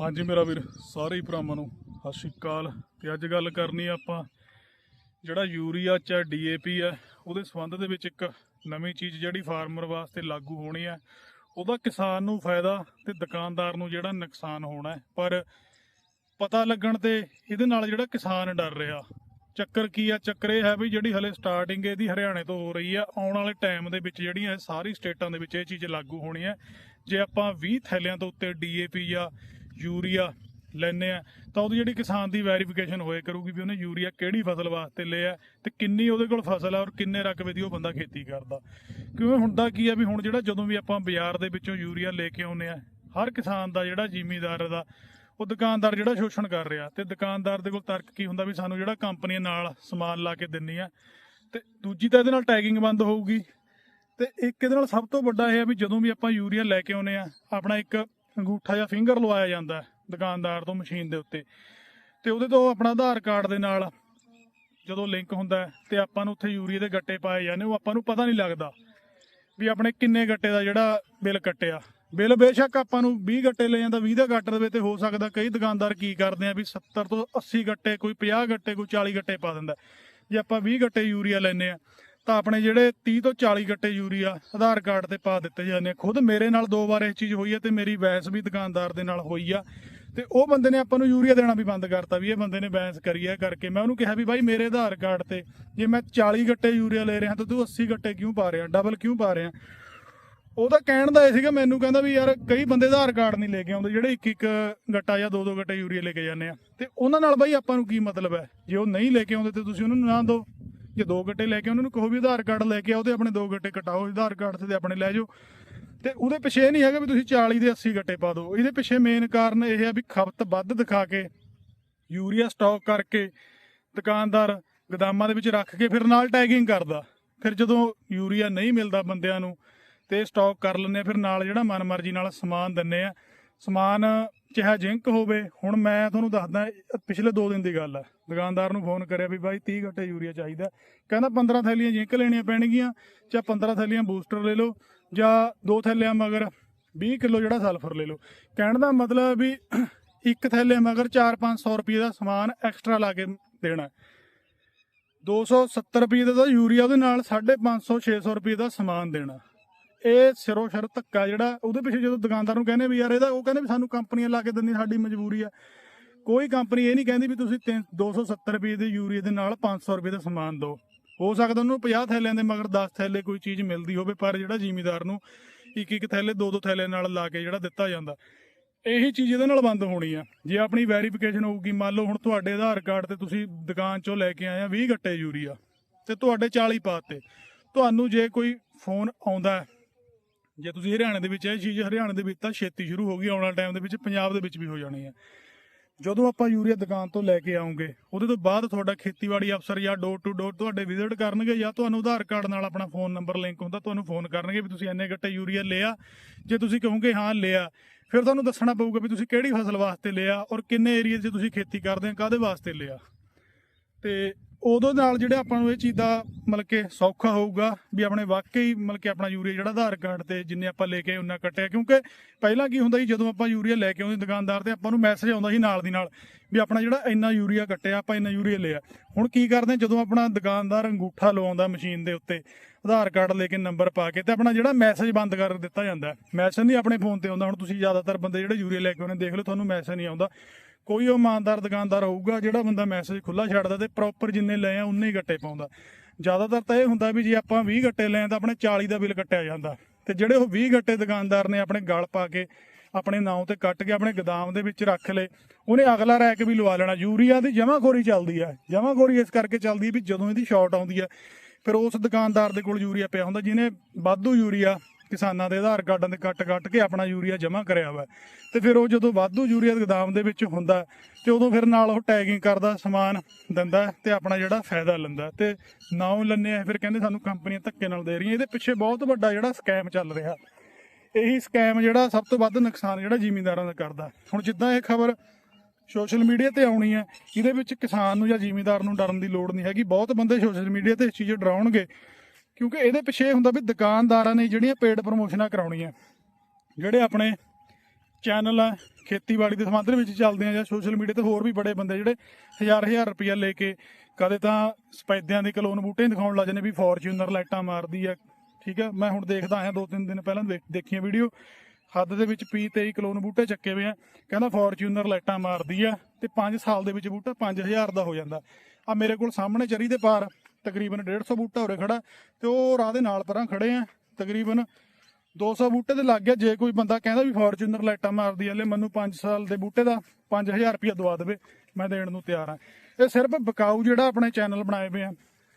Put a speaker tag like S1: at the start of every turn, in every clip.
S1: ਹਾਂਜੀ ਮੇਰਾ ਵੀਰ, ਸਾਰੇ ਹੀ ਭਰਾਵਾਂ ਨੂੰ ਸਤਿ ਸ਼੍ਰੀ ਅਕਾਲ। ਤੇ ਅੱਜ ਗੱਲ ਕਰਨੀ ਆਪਾਂ, ਜਿਹੜਾ ਯੂਰੀਆ ਚ ਡੀਏਪੀ ਹੈ ਉਹਦੇ ਸੰਬੰਧ ਦੇ ਵਿੱਚ ਇੱਕ ਨਵੀਂ ਚੀਜ਼ ਜਿਹੜੀ ਫਾਰਮਰ ਵਾਸਤੇ ਲਾਗੂ ਹੋਣੀ ਹੈ ਉਹਦਾ ਕਿਸਾਨ ਨੂੰ ਫਾਇਦਾ ਤੇ ਦੁਕਾਨਦਾਰ ਨੂੰ ਜਿਹੜਾ ਨੁਕਸਾਨ ਹੋਣਾ ਪਰ ਪਤਾ ਲੱਗਣ ਤੇ ਇਹਦੇ ਨਾਲ ਜਿਹੜਾ ਕਿਸਾਨ ਡਰ ਰਿਹਾ। ਚੱਕਰ ਕੀ ਆ? ਚੱਕਰ ਇਹ ਹੈ ਵੀ ਜਿਹੜੀ ਹਲੇ ਸਟਾਰਟਿੰਗ ਇਹਦੀ ਹਰਿਆਣੇ ਤੋਂ ਹੋ ਰਹੀ ਆ, ਆਉਣ ਵਾਲੇ ਟਾਈਮ ਦੇ ਵਿੱਚ ਜਿਹੜੀਆਂ ਸਾਰੀ ਸਟੇਟਾਂ ਦੇ ਵਿੱਚ ਇਹ ਚੀਜ਼ ਲਾਗੂ ਹੋਣੀ ਹੈ ਜੇ ਆਪਾਂ 20 ਥੈਲਿਆਂ ਤੋਂ ਉੱਤੇ ਡੀਏਪੀ ਜਾਂ ਯੂਰੀਆ ਲੈਨੇ ਆ, ਤਾਂ ਉਹਦੀ ਜਿਹੜੀ ਕਿਸਾਨ ਦੀ ਵੈਰੀਫਿਕੇਸ਼ਨ ਹੋਏ ਕਰੂਗੀ ਵੀ ਉਹਨੇ ਯੂਰੀਆ ਕਿਹੜੀ ਫਸਲ ਵਾਸਤੇ ਲਿਆ ਤੇ ਕਿੰਨੀ ਉਹਦੇ ਕੋਲ ਫਸਲ ਆ ਔਰ ਕਿੰਨੇ ਰਕਬੇ ਦੀ ਉਹ ਬੰਦਾ ਖੇਤੀ ਕਰਦਾ। ਕਿਉਂਕਿ ਹੁੰਦਾ ਕੀ ਆ ਵੀ ਹੁਣ ਜਿਹੜਾ ਜਦੋਂ ਵੀ ਆਪਾਂ ਬਾਜ਼ਾਰ ਦੇ ਵਿੱਚੋਂ ਯੂਰੀਆ ਲੈ ਕੇ ਆਉਨੇ ਆ, ਹਰ ਕਿਸਾਨ ਦਾ ਜਿਹੜਾ ਜ਼ਿਮੀਦਾਰ ਦਾ, ਉਹ ਦੁਕਾਨਦਾਰ ਜਿਹੜਾ ਸ਼ੋਸ਼ਣ ਕਰ ਰਿਹਾ ਤੇ ਦੁਕਾਨਦਾਰ ਦੇ ਕੋਲ ਤਰਕ ਕੀ ਹੁੰਦਾ ਵੀ ਸਾਨੂੰ ਜਿਹੜਾ ਕੰਪਨੀ ਨਾਲ ਸਮਾਨ ਲਾ ਕੇ ਦਿੰਨੀ ਆ ਤੇ ਦੂਜੀ ਤਾਂ ਇਹਦੇ ਨਾਲ ਟੈਗਿੰਗ ਬੰਦ ਹੋਊਗੀ ਤੇ ਇੱਕ ਇਹਦੇ ਨਾਲ ਸਭ ਤੋਂ ਵੱਡਾ ਇਹ ਆ ਵੀ ਜਦੋਂ ਵੀ ਆਪਾਂ ਯੂਰੀਆ ਲੈ ਕੇ ਆਉਨੇ ਆ, ਆਪਣਾ ਇੱਕ ਅੰਗੂਠਾ ਜਾਂ ਫਿੰਗਰ ਲਵਾਇਆ ਜਾਂਦਾ ਦੁਕਾਨਦਾਰ ਤੋਂ ਮਸ਼ੀਨ ਦੇ ਉੱਤੇ। ਤੇ ਉਹਦੇ ਤੋਂ ਆਪਣਾ ਆਧਾਰ ਕਾਰਡ ਦੇ ਨਾਲ ਜਦੋਂ ਲਿੰਕ ਹੁੰਦਾ ਹੈ ਤੇ ਆਪਾਂ ਨੂੰ ਉੱਥੇ ਯੂਰੀਏ ਦੇ ਗੱਟੇ ਪਾਏ ਜਾਂਦੇ, ਉਹ ਆਪਾਂ ਨੂੰ ਪਤਾ ਨਹੀਂ ਲੱਗਦਾ ਵੀ ਆਪਣੇ ਕਿੰਨੇ ਗੱਟੇ ਦਾ ਜਿਹੜਾ ਬਿੱਲ ਕੱਟਿਆ। ਬਿੱਲ ਬੇਸ਼ੱਕ ਆਪਾਂ ਨੂੰ 20 ਗੱਟੇ ਲੈ ਜਾਂਦਾ 20 ਦਾ ਕੱਟ ਦੇਵੇ ਤੇ ਹੋ ਸਕਦਾ ਕਈ ਦੁਕਾਨਦਾਰ ਕੀ ਕਰਦੇ ਆ ਵੀ 70 ਤੋਂ 80 ਗੱਟੇ, ਕੋਈ 50 ਗੱਟੇ, ਕੋਈ 40 ਗੱਟੇ ਪਾ ਦਿੰਦਾ। ਜੇ ਆਪਾਂ 20 ਗੱਟੇ ਯੂਰੀਆ ਲੈਨੇ ਆ ਤਾਂ ਆਪਣੇ ਜਿਹੜੇ 30 ਤੋਂ 40 ਗੱਟੇ ਯੂਰੀਆ ਆਧਾਰ ਕਾਰਡ ਤੇ ਪਾ ਦਿੱਤੇ ਜਾਂਦੇ ਆ। ਖੁਦ ਮੇਰੇ ਨਾਲ ਦੋ ਵਾਰ ਇਹ ਚੀਜ਼ ਹੋਈ ਹੈ ਤੇ ਮੇਰੀ ਬੈਂਸ ਵੀ ਦੁਕਾਨਦਾਰ ਦੇ ਨਾਲ ਹੋਈ ਆ। ਤੇ ਉਹ ਬੰਦੇ ਨੇ ਆਪਾਂ ਨੂੰ ਯੂਰੀਆ ਦੇਣਾ ਵੀ ਬੰਦ ਕਰਤਾ ਵੀ ਇਹ ਬੰਦੇ ਨੇ ਬੈਂਸ ਕਰੀ ਹੈ ਕਰਕੇ। ਮੈਂ ਉਹਨੂੰ ਕਿਹਾ ਵੀ ਬਾਈ ਮੇਰੇ ਆਧਾਰ ਕਾਰਡ ਤੇ ਜੇ ਮੈਂ 40 ਗੱਟੇ ਯੂਰੀਆ ਲੈ ਰਿਹਾ ਤਾਂ ਤੂੰ 80 ਗੱਟੇ ਕਿਉਂ ਪਾ ਰਿਹਾ? ਡਬਲ ਕਿਉਂ ਪਾ ਰਿਹਾ? ਉਹਦਾ ਕਹਿਣ ਦਾ ਇਹ ਸੀਗਾ, ਮੈਨੂੰ ਕਹਿੰਦਾ ਵੀ ਯਾਰ ਕਈ ਬੰਦੇ ਆਧਾਰ ਕਾਰਡ ਨਹੀਂ ਲੈ ਕੇ ਆਉਂਦੇ, ਜਿਹੜੇ ਇੱਕ ਇੱਕ ਗੱਟਾ ਜਾਂ ਦੋ ਦੋ ਗੱਟੇ ਯੂਰੀਆ ਲੈ ਕੇ ਜਾਂਦੇ ਆ। ਤੇ ਉਹਨਾਂ ਨਾਲ ਬਾਈ ਆਪਾਂ ਨੂੰ ਕੀ ਮਤਲਬ ਹੈ? ਜੇ ਉਹ ਨਹੀਂ ਲੈ ਕੇ ਆਉਂਦੇ ਤੇ ਤੁਸੀਂ ਉਹਨਾਂ ਨੂੰ ਨਾ ਦਿਓ। ਜੇ ਦੋ ਗੱਟੇ ਲੈ ਕੇ ਉਹਨਾਂ ਨੂੰ ਕਹੋ ਵੀ ਆਧਾਰ ਕਾਰਡ ਲੈ ਕੇ ਆਓ ਤੇ ਆਪਣੇ ਦੋ ਗੱਟੇ ਕਟਾਓ, ਆਧਾਰ ਕਾਰਡ ਤੇ ਆਪਣੇ ਲੈ ਜਾਓ। ਤੇ ਉਹਦੇ ਪਿੱਛੇ ਇਹ ਨਹੀਂ ਹੈਗਾ ਵੀ ਤੁਸੀਂ 40 ਦੇ 80 ਗੱਟੇ ਪਾ ਦਿਓ। ਇਹਦੇ ਪਿੱਛੇ ਮੇਨ ਕਾਰਨ ਇਹ ਹੈ ਵੀ ਖਪਤ ਵੱਧ ਦਿਖਾ ਕੇ, ਯੂਰੀਆ ਸਟਾਕ ਕਰਕੇ, ਦੁਕਾਨਦਾਰ ਗਦਾਮਾਂ ਦੇ ਵਿੱਚ ਰੱਖ ਕੇ ਫਿਰ ਨਾਲ ਟੈਗਿੰਗ ਕਰਦਾ। ਫਿਰ ਜਦੋਂ ਯੂਰੀਆ ਨਹੀਂ ਮਿਲਦਾ ਬੰਦਿਆਂ ਨੂੰ ਤੇ ਸਟਾਕ ਕਰ ਲੈਂਦੇ ਫਿਰ ਨਾਲ ਜਿਹੜਾ ਮਨਮਰਜ਼ੀ ਨਾਲ ਸਮਾਨ ਦਿੰਨੇ ਆ। ਸਮਾਨ ਚਾਹੇ ਜਿੰਕ ਹੋਵੇ, ਹੁਣ ਮੈਂ ਤੁਹਾਨੂੰ ਦੱਸਦਾ, ਪਿਛਲੇ 2 ਦਿਨ ਦੀ ਗੱਲ ਹੈ। ਦੁਕਾਨਦਾਰ ਨੂੰ ਫੋਨ ਕਰਿਆ ਵੀ ਬਾਈ 30 ਗੱਟੇ ਯੂਰੀਆ ਚਾਹੀਦਾ ਕਹਿੰਦਾ 15 ਥੈਲੀਆਂ ਜਿੰਕ ਲੈਣੀਆਂ ਪੈਣਗੀਆਂ, ਜਾਂ 15 ਥੈਲੀਆਂ ਬੂਸਟਰ ਲੈ ਲਓ, ਜਾਂ ਦੋ ਥੈਲਿਆਂ ਮਗਰ 20 ਕਿਲੋ ਜਿਹੜਾ ਸਲਫਰ ਲੈ ਲਓ। ਕਹਿਣ ਦਾ ਮਤਲਬ ਵੀ ਇੱਕ ਥੈਲੇ ਮਗਰ 4-500 ਰੁਪਏ ਦਾ ਸਮਾਨ ਐਕਸਟਰਾ ਲਾ ਕੇ ਦੇਣਾ 270 ਰੁਪਏ ਦਾ ਤਾਂ ਯੂਰੀਆ ਉਹਦੇ ਨਾਲ 550 600 ਰੁਪਏ ਦਾ ਸਮਾਨ ਦੇਣਾ ਇਹ ਸਿਰੋਂ ਸਿਰ ਧੱਕਾ ਜਿਹੜਾ, ਉਹਦੇ ਪਿੱਛੇ ਜਦੋਂ ਦੁਕਾਨਦਾਰ ਨੂੰ ਕਹਿੰਦੇ ਵੀ ਯਾਰ ਇਹਦਾ, ਉਹ ਕਹਿੰਦੇ ਵੀ ਸਾਨੂੰ ਕੰਪਨੀਆਂ ਲਾ ਕੇ ਦਿੰਦੀ, ਸਾਡੀ ਮਜਬੂਰੀ ਆ। ਕੋਈ ਕੰਪਨੀ ਇਹ ਨਹੀਂ ਕਹਿੰਦੀ ਵੀ ਤੁਸੀਂ ਤਿੰਨ- 270 ਰੁਪਏ ਦੇ ਯੂਰੀਏ ਦੇ ਨਾਲ 500 ਰੁਪਏ ਦਾ ਸਮਾਨ ਦਿਓ। ਹੋ ਸਕਦਾ ਉਹਨੂੰ 50 ਥੈਲਿਆਂ ਦੇ ਮਗਰ 10 ਥੈਲੇ ਕੋਈ ਚੀਜ਼ ਮਿਲਦੀ ਹੋਵੇ, ਪਰ ਜਿਹੜਾ ਜ਼ਿਮੀਦਾਰ ਨੂੰ ਇੱਕ ਇੱਕ ਥੈਲੇ, ਦੋ ਦੋ ਥੈਲੇ ਨਾਲ ਲਾ ਕੇ ਜਿਹੜਾ ਦਿੱਤਾ ਜਾਂਦਾ, ਇਹੀ ਚੀਜ਼ ਇਹਦੇ ਨਾਲ ਬੰਦ ਹੋਣੀ ਆ। ਜੇ ਆਪਣੀ ਵੈਰੀਫਿਕੇਸ਼ਨ ਹੋਊਗੀ, ਮੰਨ ਲਓ ਹੁਣ ਤੁਹਾਡੇ ਆਧਾਰ ਕਾਰਡ ਤੇ ਤੁਸੀਂ ਦੁਕਾਨ ਚੋਂ ਲੈ ਕੇ ਆਏ ਆ 20 ਗੱਟੇ ਯੂਰੀਆ ਤੇ ਤੁਹਾਡੇ 40 ਪਾਤੇ ਤੁਹਾਨੂੰ ਜੇ ਕੋਈ ਫੋਨ ਆਉਂਦਾ ਜੇ ਤੁਸੀਂ ਹਰਿਆਣੇ ਦੇ ਵਿੱਚ ਇਹ ਚੀਜ਼ ਹਰਿਆਣੇ ਦੇ ਵਿੱਚ ਤਾਂ ਛੇਤੀ ਸ਼ੁਰੂ ਹੋ ਗਈ, ਆਉਣ ਵਾਲੇ ਟਾਈਮ ਦੇ ਵਿੱਚ ਪੰਜਾਬ ਦੇ ਵਿੱਚ ਵੀ ਹੋ ਜਾਣੀ ਹੈ। ਜਦੋਂ ਆਪਾਂ ਯੂਰੀਆ ਦੁਕਾਨ ਤੋਂ ਲੈ ਕੇ ਆਉਂਗੇ, ਉਹਦੇ ਤੋਂ ਬਾਅਦ ਤੁਹਾਡਾ ਖੇਤੀਬਾੜੀ ਅਫਸਰ ਜਾਂ ਡੋਰ ਟੂ ਡੋਰ ਤੁਹਾਡੇ ਵਿਜ਼ਿਟ ਕਰਨਗੇ ਜਾਂ ਤੁਹਾਨੂੰ ਆਧਾਰ ਕਾਰਡ ਨਾਲ ਆਪਣਾ ਫੋਨ ਨੰਬਰ ਲਿੰਕ ਹੁੰਦਾ, ਤੁਹਾਨੂੰ ਫੋਨ ਕਰਨਗੇ ਵੀ ਤੁਸੀਂ ਇੰਨੇ ਗੱਟੇ ਯੂਰੀਆ ਲਿਆ। ਜੇ ਤੁਸੀਂ ਕਹੋਗੇ ਹਾਂ, ਲਿਆ। ਫਿਰ ਤੁਹਾਨੂੰ ਦੱਸਣਾ ਪਊਗਾ ਵੀ ਤੁਸੀਂ ਕਿਹੜੀ ਫਸਲ ਵਾਸਤੇ ਲਿਆ ਔਰ ਕਿੰਨੇ ਏਰੀਆ 'ਚ ਤੁਸੀਂ ਖੇਤੀ ਕਰਦੇ ਹੋ ਕਾਦੇ ਵਾਸਤੇ ਲਿਆ। ਤੇ ਉਦੋਂ ਨਾਲ ਜਿਹੜੇ ਆਪਾਂ ਨੂੰ ਇਹ ਚੀਜ਼ ਦਾ ਮਤਲਬ ਕਿ ਸੌਖਾ ਹੋਊਗਾ ਵੀ ਆਪਣੇ ਵਾਕਈ ਮਤਲਬ ਕਿ ਆਪਣਾ ਯੂਰੀਆ ਜਿਹੜਾ ਆਧਾਰ ਕਾਰਡ ਤੇ ਜਿੰਨੇ ਆਪਾਂ ਲੈ ਕੇ ਉਹਨਾਂ ਕੱਟਿਆ। ਕਿਉਂਕਿ ਪਹਿਲਾਂ ਕੀ ਹੁੰਦਾ ਸੀ ਜਦੋਂ ਆਪਾਂ ਯੂਰੀਆ ਲੈ ਕੇ ਆਉਂਦੇ ਦੁਕਾਨਦਾਰ ਤੇ ਆਪਾਂ ਨੂੰ ਮੈਸੇਜ ਆਉਂਦਾ ਸੀ ਨਾਲ ਦੀ ਨਾਲ ਵੀ ਆਪਣਾ ਜਿਹੜਾ ਇੰਨਾ ਯੂਰੀਆ ਕੱਟਿਆ ਆਪਾਂ ਇੰਨਾ ਯੂਰੀਆ ਲਿਆ। ਹੁਣ ਕੀ ਕਰਦੇ ਹਾਂ, ਜਦੋਂ ਆਪਣਾ ਦੁਕਾਨਦਾਰ ਅੰਗੂਠਾ ਲਵਾਉਂਦਾ ਮਸ਼ੀਨ ਦੇ ਉੱਤੇ ਆਧਾਰ ਕਾਰਡ ਲੈ ਕੇ ਨੰਬਰ ਪਾ ਕੇ ਤੇ ਆਪਣਾ ਜਿਹੜਾ ਮੈਸੇਜ ਬੰਦ ਕਰ ਦਿੱਤਾ ਜਾਂਦਾ। ਮੈਸੇਜ ਨਹੀਂ ਆਪਣੇ ਫੋਨ ਤੇ ਆਉਂਦਾ। ਹੁਣ ਤੁਸੀਂ ਜ਼ਿਆਦਾਤਰ ਬੰਦੇ ਜਿਹੜੇ ਯੂਰੀਆ ਲੈ ਕੇ ਆਉਂਦੇ ਦੇਖ ਲਓ ਤੁਹਾਨੂੰ ਮੈਸੇਜ ਨਹੀਂ ਆਉਂਦਾ। ਕੋਈ ਉਹ ਇਮਾਨਦਾਰ ਦੁਕਾਨਦਾਰ ਹੋਊਗਾ ਜਿਹੜਾ ਬੰਦਾ ਮੈਸੇਜ ਖੁੱਲਾ ਛੱਡਦਾ ਤੇ ਪ੍ਰੋਪਰ ਜਿੰਨੇ ਲਏ ਆ, ਉਨੇ ਹੀ ਗੱਟੇ ਪਾਉਂਦਾ। ਜ਼ਿਆਦਾਤਰ ਤਾਂ ਇਹ ਹੁੰਦਾ ਵੀ ਜੇ ਆਪਾਂ 20 ਗੱਟੇ ਲਏ ਆ ਤਾਂ ਆਪਣੇ 40 ਦਾ ਬਿੱਲ ਕੱਟਿਆ ਜਾਂਦਾ। ਤੇ ਜਿਹੜੇ ਉਹ 20 ਗੱਟੇ ਦੁਕਾਨਦਾਰ ਨੇ ਆਪਣੇ ਗਲ ਪਾ ਕੇ, ਆਪਣੇ ਨਾਂ ਤੇ ਕੱਟ ਕੇ, ਆਪਣੇ ਗਦਾਮ ਦੇ ਵਿੱਚ ਰੱਖ ਲਏ, ਉਹਨੇ ਅਗਲਾ ਰੈਕ ਵੀ ਲਵਾ ਲੈਣਾ। ਯੂਰੀਆ ਦੀ ਜਮਾਖੋਰੀ ਚੱਲਦੀ ਆ। ਜਮਾਖੋਰੀ ਇਸ ਕਰਕੇ ਚੱਲਦੀ ਆ ਵੀ ਜਦੋਂ ਇਹਦੀ ਸ਼ਾਰਟ ਆਉਂਦੀ ਆ, ਫਿਰ ਉਸ ਦੁਕਾਨਦਾਰ ਦੇ ਕੋਲ ਯੂਰੀਆ ਪਿਆ ਹੁੰਦਾ, ਜਿਹਨੇ ਵਾਧੂ ਯੂਰੀਆ ਕਿਸਾਨਾਂ ਦੇ ਆਧਾਰ ਕਾਰਡਾਂ ਦੇ ਕੱਟ ਕੱਟ ਕੇ ਆਪਣਾ ਯੂਰੀਆ ਜਮ੍ਹਾਂ ਕਰਿਆ ਵਾ। ਤੇ ਫਿਰ ਉਹ ਜਦੋਂ ਵਾਧੂ ਯੂਰੀਆ ਗਦਾਮ ਦੇ ਵਿੱਚ ਹੁੰਦਾ, ਤੇ ਉਦੋਂ ਫਿਰ ਨਾਲ ਉਹ ਟੈਗਿੰਗ ਕਰਦਾ, ਸਮਾਨ ਦਿੰਦਾ ਤੇ ਆਪਣਾ ਜਿਹੜਾ ਫਾਇਦਾ ਲੈਂਦਾ। ਤੇ ਨਾਉ ਲੰਨੇ ਆ, ਫਿਰ ਕਹਿੰਦੇ ਸਾਨੂੰ ਕੰਪਨੀਆਂ ਧੱਕੇ ਨਾਲ ਦੇ ਰਹੀਆਂ। ਇਹਦੇ ਪਿੱਛੇ ਬਹੁਤ ਵੱਡਾ ਜਿਹੜਾ ਸਕੈਮ ਚੱਲ ਰਿਹਾ। ਇਹੀ ਸਕੈਮ ਜਿਹੜਾ ਸਭ ਤੋਂ ਵੱਧ ਨੁਕਸਾਨ ਜਿਹੜਾ ਜ਼ਿਮੀਂਦਾਰਾਂ ਦਾ ਕਰਦਾ। ਹੁਣ ਜਿੱਦਾਂ ਇਹ ਖਬਰ ਸੋਸ਼ਲ ਮੀਡੀਆ ਤੇ ਆਉਣੀ ਹੈ ਇਹਦੇ ਵਿੱਚ ਕਿਸਾਨ ਨੂੰ ਜਾਂ ਜ਼ਿਮੀਂਦਾਰ ਨੂੰ ਡਰਨ ਦੀ ਲੋੜ ਨਹੀਂ ਹੈਗੀ। ਬਹੁਤ ਬੰਦੇ ਸੋਸ਼ਲ ਮੀਡੀਆ ਤੇ ਇਸ ਚੀਜ਼ ਡਰਾਉਣਗੇ। ਕਿਉਂਕਿ ਇਹਦੇ ਪਿੱਛੇ ਇਹ ਹੁੰਦਾ ਵੀ ਦੁਕਾਨਦਾਰਾਂ ਨੇ ਜਿਹੜੀਆਂ ਪੇਡ ਪ੍ਰਮੋਸ਼ਨਾਂ ਕਰਾਉਣੀਆਂ, ਜਿਹੜੇ ਆਪਣੇ ਚੈਨਲ ਆ, ਖੇਤੀਬਾੜੀ ਦੇ ਸੰਬੰਧ ਵਿੱਚ ਚੱਲਦੇ ਆ ਜਾਂ ਸੋਸ਼ਲ ਮੀਡੀਆ ਤੇ ਹੋਰ ਵੀ ਬੜੇ ਬੰਦੇ ਜਿਹੜੇ ਹਜ਼ਾਰ ਹਜ਼ਾਰ ਰੁਪਇਆ ਲੈ ਕੇ ਕਦੇ ਤਾਂ ਸਪੈਦਿਆਂ ਦੇ ਕਲੋਨ ਬੂਟੇ ਦਿਖਾਉਣ ਲੱਗ ਜਾਂਦੇ ਵੀ ਫੋਰਚੂਨਰ ਲਾਈਟਾਂ ਮਾਰਦੀ ਆ, ਠੀਕ ਆ? ਮੈਂ ਹੁਣ ਦੇਖਦਾ ਆਇਆ ਦੋ ਤਿੰਨ ਦਿਨ ਪਹਿਲਾਂ ਦੇਖ- ਦੇਖੀਆਂ ਵੀਡੀਓ ਹੱਦ ਦੇ ਵਿੱਚ ਪੀ 23 ਕਲੋਨ ਬੂਟੇ ਚੱਕੇ ਹੋਏ ਆ, ਕਹਿੰਦਾ ਫੋਰਚੂਨਰ ਲਾਈਟਾਂ ਮਾਰਦੀ ਆ ਤੇ 5 ਸਾਲ ਦੇ ਵਿੱਚ ਬੂਟਾ 5000 ਦਾ ਹੋ ਜਾਂਦਾ। ਆ ਮੇਰੇ ਕੋਲ ਸਾਹਮਣੇ ਚਰੀ ਦੇ ਪਾਰ ਤਕਰੀਬਨ 150 ਬੂਟਾ ਉਰੇ ਖੜਾ ਤੇ ਉਹ ਰਾਹ ਦੇ ਨਾਲ ਪਰਾਂ ਖੜੇ ਆ। ਤਕਰੀਬਨ 200 ਬੂਟੇ ਤੇ ਲੱਗ ਗਿਆ। ਜੇ ਕੋਈ ਬੰਦਾ ਕਹਿੰਦਾ ਵੀ ਫੋਰਚੂਨਰ ਲਾਈਟਾਂ ਮਾਰਦੀ ਹਲੇ ਮੈਨੂੰ 5 ਸਾਲ ਦੇ ਬੂਟੇ ਦਾ 5000 ਰੁਪਇਆ ਦਵਾ ਦੇਵੇ, ਮੈਂ ਦੇਣ ਨੂੰ ਤਿਆਰ ਆ। ਇਹ ਸਿਰਫ ਬਕਾਊ ਜਿਹੜਾ ਆਪਣੇ ਚੈਨਲ ਬਣਾਏ ਹੋਏ ਆ,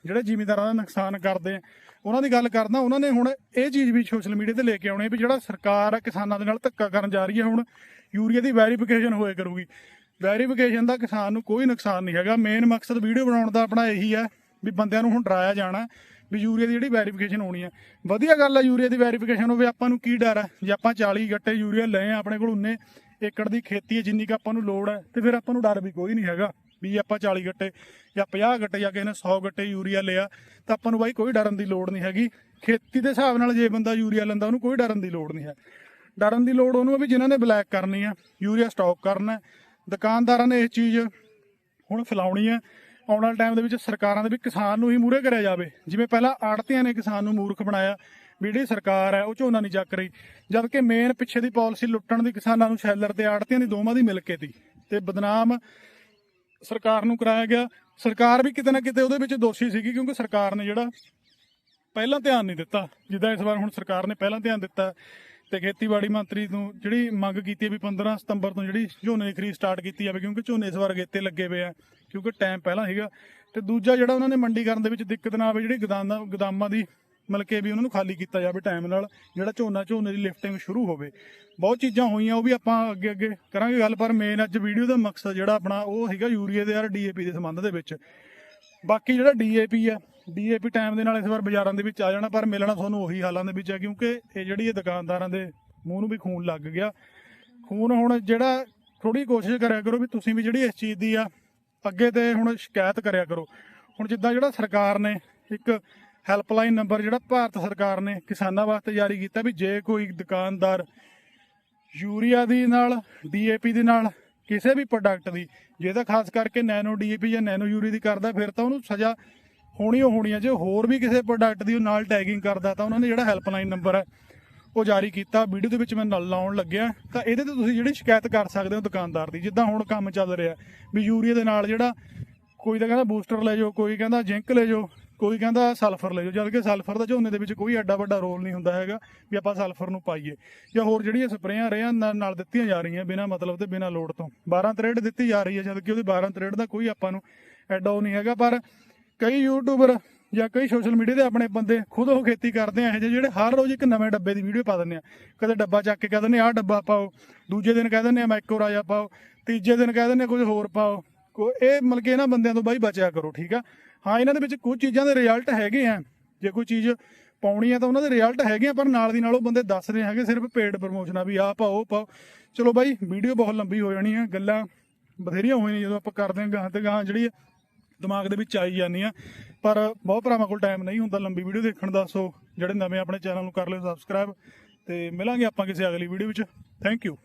S1: ਜਿਹੜੇ ਜ਼ਿਮੀਂਦਾਰਾਂ ਦਾ ਨੁਕਸਾਨ ਕਰਦੇ ਆ। ਉਹਨਾਂ ਦੀ ਗੱਲ ਕਰਦਾ, ਉਹਨਾਂ ਨੇ ਹੁਣ ਇਹ ਚੀਜ਼ ਵੀ ਸੋਸ਼ਲ ਮੀਡੀਆ ਤੇ ਲੈ ਕੇ ਆਉਣੇ ਵੀ ਜਿਹੜਾ ਸਰਕਾਰ ਆ ਕਿਸਾਨਾਂ ਦੇ ਨਾਲ ਧੱਕਾ ਕਰਨ ਜਾ ਰਹੀ ਹੈ ਹੁਣ ਯੂਰੀਆ ਦੀ ਵੈਰੀਫਿਕੇਸ਼ਨ ਹੋਏ ਕਰੂਗੀ। ਵੈਰੀਫਿਕੇਸ਼ਨ ਦਾ ਕਿਸਾਨ ਨੂੰ ਕੋਈ ਨੁਕਸਾਨ ਨਹੀਂ ਹੈਗਾ। ਮੇਨ ਮਕਸਦ ਵੀਡੀਓ ਬਣਾਉਣ ਦਾ ਆਪਣਾ ਇਹੀ ਹੈ ਵੀ ਬੰਦਿਆਂ ਨੂੰ ਹੁਣ ਡਰਾਇਆ ਜਾਣਾ ਵੀ ਯੂਰੀਆ ਦੀ ਜਿਹੜੀ ਵੈਰੀਫਿਕੇਸ਼ਨ ਹੋਣੀ ਹੈ। ਵਧੀਆ ਗੱਲ ਹੈ ਯੂਰੀਆ ਦੀ ਵੈਰੀਫਿਕੇਸ਼ਨ ਹੋਵੇ, ਆਪਾਂ ਨੂੰ ਕੀ ਡਰ ਹੈ ਜੇ ਆਪਾਂ 40 ਗੱਟੇ ਯੂਰੀਆ ਲਏ ਆ ਆਪਣੇ ਕੋਲ ਉਨੇ ਏਕੜ ਦੀ ਖੇਤੀ ਹੈ, ਜਿੰਨੀ ਕੁ ਆਪਾਂ ਨੂੰ ਲੋੜ ਹੈ, ਤੇ ਫਿਰ ਆਪਾਂ ਨੂੰ ਡਰ ਵੀ ਕੋਈ ਨਹੀਂ ਹੈਗਾ ਵੀ ਆਪਾਂ 40 ਗੱਟੇ ਜਾਂ 50 ਗੱਟੇ ਜਾਂ ਕਿਸੇ ਨੇ 100 ਗੱਟੇ ਯੂਰੀਆ ਲਿਆ, ਤਾਂ ਆਪਾਂ ਨੂੰ ਬਾਈ ਕੋਈ ਡਰਨ ਦੀ ਲੋੜ ਨਹੀਂ ਹੈਗੀ। ਖੇਤੀ ਦੇ ਹਿਸਾਬ ਨਾਲ ਜੇ ਬੰਦਾ ਯੂਰੀਆ ਲੈਂਦਾ, ਉਹਨੂੰ ਕੋਈ ਡਰਨ ਦੀ ਲੋੜ ਨਹੀਂ ਹੈ। ਡਰਨ ਦੀ ਲੋੜ ਉਹਨੂੰ ਵੀ ਜਿਨ੍ਹਾਂ ਨੇ ਬਲੈਕ ਕਰਨੀ ਆ, ਯੂਰੀਆ ਸਟਾਕ ਕਰਨਾ ਦੁਕਾਨਦਾਰਾਂ ਨੇ ਇਹ ਚੀਜ਼ ਹੁਣ ਫੈਲਾਉਣੀ ਹੈ। ਆਉਣ ਵਾਲੇ ਟਾਈਮ ਦੇ ਵਿੱਚ ਸਰਕਾਰਾਂ ਦੇ ਵੀ ਕਿਸਾਨ ਨੂੰ ਹੀ ਮੂਹਰੇ ਕਰਿਆ ਜਾਵੇ। ਜਿਵੇਂ ਪਹਿਲਾਂ ਆੜਤੀਆਂ ਨੇ ਕਿਸਾਨ ਨੂੰ ਮੂਰਖ ਬਣਾਇਆ, ਵੀ ਜਿਹੜੀ ਸਰਕਾਰ ਹੈ ਉਹ ਝੋਨਾ ਨਹੀਂ ਚੱਕ ਰਹੀ। ਜਦ ਕਿ ਮੇਨ ਪਿੱਛੇ ਦੀ ਪਾਲਿਸੀ ਲੁੱਟਣ ਦੀ ਕਿਸਾਨਾਂ ਨੂੰ ਸ਼ੈਲਰ ਤੇ ਆੜਤੀਆਂ ਦੀ ਦੋਵਾਂ ਦੀ ਮਿਲ ਕੇ ਤੀ। ਤੇ ਬਦਨਾਮ ਸਰਕਾਰ ਨੂੰ ਕਰਾਇਆ ਗਿਆ। ਸਰਕਾਰ ਵੀ ਕਿਤੇ ਨਾ ਕਿਤੇ ਉਹਦੇ ਵਿੱਚ ਦੋਸ਼ੀ ਸੀਗੀ, ਕਿਉਂਕਿ ਸਰਕਾਰ ਨੇ ਜਿਹੜਾ ਪਹਿਲਾਂ ਧਿਆਨ ਨਹੀਂ ਦਿੱਤਾ। ਜਿੱਦਾਂ ਇਸ ਵਾਰ ਹੁਣ ਸਰਕਾਰ ਨੇ ਪਹਿਲਾਂ ਧਿਆਨ ਦਿੱਤਾ ਤੇ ਖੇਤੀਬਾੜੀ ਮੰਤਰੀ ਨੂੰ ਜਿਹੜੀ ਮੰਗ ਕੀਤੀ ਹੈ ਵੀ 15 ਸਤੰਬਰ ਤੋਂ ਜਿਹੜੀ ਝੋਨੇ ਦੀ ਖਰੀਦ ਸਟਾਰਟ ਕੀਤੀ ਜਾਵੇ, ਕਿਉਂਕਿ ਝੋਨੇ ਇਸ ਵਾਰ ਅਗੇਤੇ ਲੱਗੇ ਪਏ ਆ। ਕਿਉਂਕਿ ਟਾਈਮ ਪਹਿਲਾਂ ਸੀਗਾ। ਤੇ ਦੂਜਾ ਜਿਹੜਾ ਉਹਨਾਂ ਨੇ ਮੰਡੀਕਰਨ ਦੇ ਵਿੱਚ ਦਿੱਕਤ ਨਾ ਆਵੇ, ਜਿਹੜੀ ਗਦਾਮਾਂ ਗਦਾਮਾਂ ਦੀ ਮਤਲਬ ਕਿ ਵੀ ਉਹਨਾਂ ਨੂੰ ਖਾਲੀ ਕੀਤਾ ਜਾਵੇ ਟਾਈਮ ਨਾਲ, ਜਿਹੜਾ ਝੋਨਾ ਝੋਨੇ ਦੀ ਲਿਫਟਿੰਗ ਸ਼ੁਰੂ ਹੋਵੇ। ਬਹੁਤ ਚੀਜ਼ਾਂ ਹੋਈਆਂ, ਉਹ ਵੀ ਆਪਾਂ ਅੱਗੇ ਅੱਗੇ ਕਰਾਂਗੇ ਗੱਲ, ਪਰ ਮੇਨ ਅੱਜ ਵੀਡੀਓ ਦਾ ਮਕਸਦ ਜਿਹੜਾ ਆਪਣਾ ਉਹ ਹੈਗਾ ਯੂਰੀਆ ਦੇ ਯਾਰ ਡੀਏਪੀ ਦੇ ਸੰਬੰਧ ਦੇ ਵਿੱਚ। ਬਾਕੀ ਜਿਹੜਾ ਡੀਏਪੀ ਆ ਡੀਏਪੀ ਟਾਈਮ ਦੇ ਨਾਲ ਇਸ ਵਾਰ ਬਾਜ਼ਾਰਾਂ ਦੇ ਵਿੱਚ ਆ ਜਾਣਾ, ਪਰ ਮਿਲਣਾ ਤੁਹਾਨੂੰ ਉਹੀ ਹਾਲਾਂ ਦੇ ਵਿੱਚ ਆ, ਕਿਉਂਕਿ ਇਹ ਜਿਹੜੀ ਇਹ ਦੁਕਾਨਦਾਰਾਂ ਦੇ ਮੂੰਹ ਨੂੰ ਵੀ ਖੂਨ ਲੱਗ ਗਿਆ। ਖੂਨ ਹੁਣ ਜਿਹੜਾ ਥੋੜੀ ਕੋਸ਼ਿਸ਼ ਕਰਿਆ ਕਰੋ ਵੀ ਤੁਸੀਂ ਵੀ ਜਿਹੜੀ ਇਸ ਚੀਜ਼ ਦੀ ਆ ਅੱਗੇ ਤੇ ਹੁਣ ਸ਼ਿਕਾਇਤ ਕਰਿਆ ਕਰੋ। ਹੁਣ ਜਿੱਦਾਂ ਜਿਹੜਾ ਸਰਕਾਰ ਨੇ ਇੱਕ ਹੈਲਪਲਾਈਨ ਨੰਬਰ ਜਿਹੜਾ ਭਾਰਤ ਸਰਕਾਰ ਨੇ ਕਿਸਾਨਾਂ ਵਾਸਤੇ ਜਾਰੀ ਕੀਤਾ ਵੀ ਜੇ ਕੋਈ ਦੁਕਾਨਦਾਰ ਯੂਰੀਆ ਦੀ ਨਾਲ ਡੀਏਪੀ ਦੇ ਨਾਲ ਕਿਸੇ ਵੀ ਪ੍ਰੋਡਕਟ ਦੀ, ਜੇ ਤਾਂ ਖਾਸ ਕਰਕੇ ਨੈਨੋ ਡੀਏਪੀ ਜਾਂ ਨੈਨੋ ਯੂਰੀ ਦੀ ਕਰਦਾ, ਫਿਰ ਤਾਂ ਉਹਨੂੰ ਸਜ਼ਾ ਹੋਣੀ ਹੋਣੀ ਹੈ ਜੇ ਹੋਰ ਵੀ ਕਿਸੇ ਪ੍ਰੋਡਕਟ ਦੀ ਉਹ ਨਾਲ ਟੈਗਿੰਗ ਕਰਦਾ, ਤਾਂ ਉਹਨਾਂ ਨੇ ਜਿਹੜਾ ਹੈਲਪਲਾਈਨ ਨੰਬਰ ਹੈ ਉਹ ਜਾਰੀ ਕੀਤਾ। ਵੀਡੀਓ ਦੇ ਵਿੱਚ ਮੈਂ ਨਾਲ ਲਾਉਣ ਲੱਗਿਆ। ਤਾਂ ਇਹਦੇ ਤੇ ਤੁਸੀਂ ਜਿਹੜੀ ਸ਼ਿਕਾਇਤ ਕਰ ਸਕਦੇ ਹੋ ਦੁਕਾਨਦਾਰ ਦੀ, ਜਿੱਦਾਂ ਹੁਣ ਕੰਮ ਚੱਲ ਰਿਹਾ ਵੀ ਯੂਰੀਆ ਦੇ ਨਾਲ ਜਿਹੜਾ ਕੋਈ ਤਾਂ ਕਹਿੰਦਾ ਬੂਸਟਰ ਲੈ ਜਾਓ, ਕੋਈ ਕਹਿੰਦਾ ਜਿੰਕ ਲੈ ਜਾਓ, ਕੋਈ ਕਹਿੰਦਾ ਸਲਫਰ ਲੈ ਜਾਓ ਜਦ ਕਿ ਸਲਫਰ ਦਾ ਝੋਨੇ ਦੇ ਵਿੱਚ ਕੋਈ ਐਡਾ ਵੱਡਾ ਰੋਲ ਨਹੀਂ ਹੁੰਦਾ ਹੈਗਾ ਵੀ ਆਪਾਂ ਸਲਫਰ ਨੂੰ ਪਾਈਏ। ਜਾਂ ਹੋਰ ਜਿਹੜੀਆਂ ਸਪਰੇਆਂ ਰੇਹਾਂ ਨਾਲ ਨਾਲ ਦਿੱਤੀਆਂ ਜਾ ਰਹੀਆਂ ਬਿਨਾਂ ਮਤਲਬ ਤੇ ਬਿਨਾਂ ਲੋੜ ਤੋਂ। 12 ਤਰੇਡ ਦਿੱਤੀ ਜਾ ਰਹੀ ਹੈ ਜਦ ਕਿ ਉਹਦੀ 12 ਤਰੇਡ ਦਾ ਕੋਈ ਆਪਾਂ ਨੂੰ ਐਡਾ ਉਹ ਨਹੀਂ ਹੈਗਾ। ਪਰ ਕਈ ਯੂਟਿਊਬਰ ਜਾਂ ਕਈ ਸੋਸ਼ਲ ਮੀਡੀਆ ਤੇ ਆਪਣੇ ਬੰਦੇ ਖੁਦ ਉਹ ਖੇਤੀ ਕਰਦੇ ਆ, ਇਹ ਜਿਹੇ ਜਿਹੜੇ ਹਰ ਰੋਜ਼ ਇੱਕ ਨਵੇਂ ਡੱਬੇ ਦੀ ਵੀਡੀਓ ਪਾ ਦਿੰਦੇ ਆ। ਕਦੇ ਡੱਬਾ ਚੱਕ ਕੇ ਕਹਿ ਦਿੰਦੇ ਆ, ਆਹ ਡੱਬਾ ਪਾਓ। ਦੂਜੇ ਦਿਨ ਕਹਿ ਦਿੰਦੇ ਆ ਮਾਈਕੋ ਰਾਜਾ ਪਾਓ। ਤੀਜੇ ਦਿਨ ਕਹਿ ਦਿੰਦੇ ਆ, ਕੁਝ ਹੋਰ ਪਾਓ। ਕੋ ਇਹ ਮਤਲਬ ਕਿ ਇਹਨਾਂ ਬੰਦਿਆਂ ਤੋਂ ਬਾਈ ਬਚਿਆ ਕਰੋ, ਠੀਕ ਆ? ਹਾਂ, ਇਹਨਾਂ ਦੇ ਵਿੱਚ ਕੁਝ ਚੀਜ਼ਾਂ ਦੇ ਰਿਜ਼ਲਟ ਹੈਗੇ ਆ। ਜੇ ਕੋਈ ਚੀਜ਼ ਪਾਉਣੀ ਆ ਤਾਂ ਉਹਨਾਂ ਦੇ ਰਿਜ਼ਲਟ ਹੈਗੇ ਆ, ਪਰ ਨਾਲ ਦੀ ਨਾਲ ਉਹ ਬੰਦੇ ਦੱਸਦੇ ਹੈਗੇ ਸਿਰਫ ਪੇਡ ਪ੍ਰਮੋਸ਼ਨ ਆ ਵੀ ਆਹ ਪਾਓ, ਉਹ ਪਾਓ। ਚਲੋ ਬਾਈ ਵੀਡੀਓ ਬਹੁਤ ਲੰਬੀ ਹੋ ਜਾਣੀ ਆ, ਗੱਲਾਂ ਬਥੇਰੀਆਂ ਹੋਈਆਂ ਜਦੋਂ ਆਪਾਂ ਕਰਦੇ ਹਾਂ ਗਾਂ ਤੇ ਗਾਂ ਜਿਹੜੀ ਦਿਮਾਗ ਦੇ ਵਿੱਚ ਆਈ ਜਾਂਦੀਆਂ ਪਰ ਬਹੁਤ ਭਰਾਵਾਂ ਕੋਲ ਟਾਈਮ ਨਹੀਂ ਹੁੰਦਾ ਲੰਬੀ ਵੀਡੀਓ ਦੇਖਣ ਦਾ ਸੋ ਜਿਹੜੇ ਨਵੇਂ ਆਪਣੇ ਚੈਨਲ ਨੂੰ ਕਰ ਲਿਓ ਸਬਸਕ੍ਰਾਈਬ ਤੇ ਮਿਲਾਂਗੇ ਆਪਾਂ ਕਿਸੇ ਅਗਲੀ ਵੀਡੀਓ ਵਿੱਚ। Thank you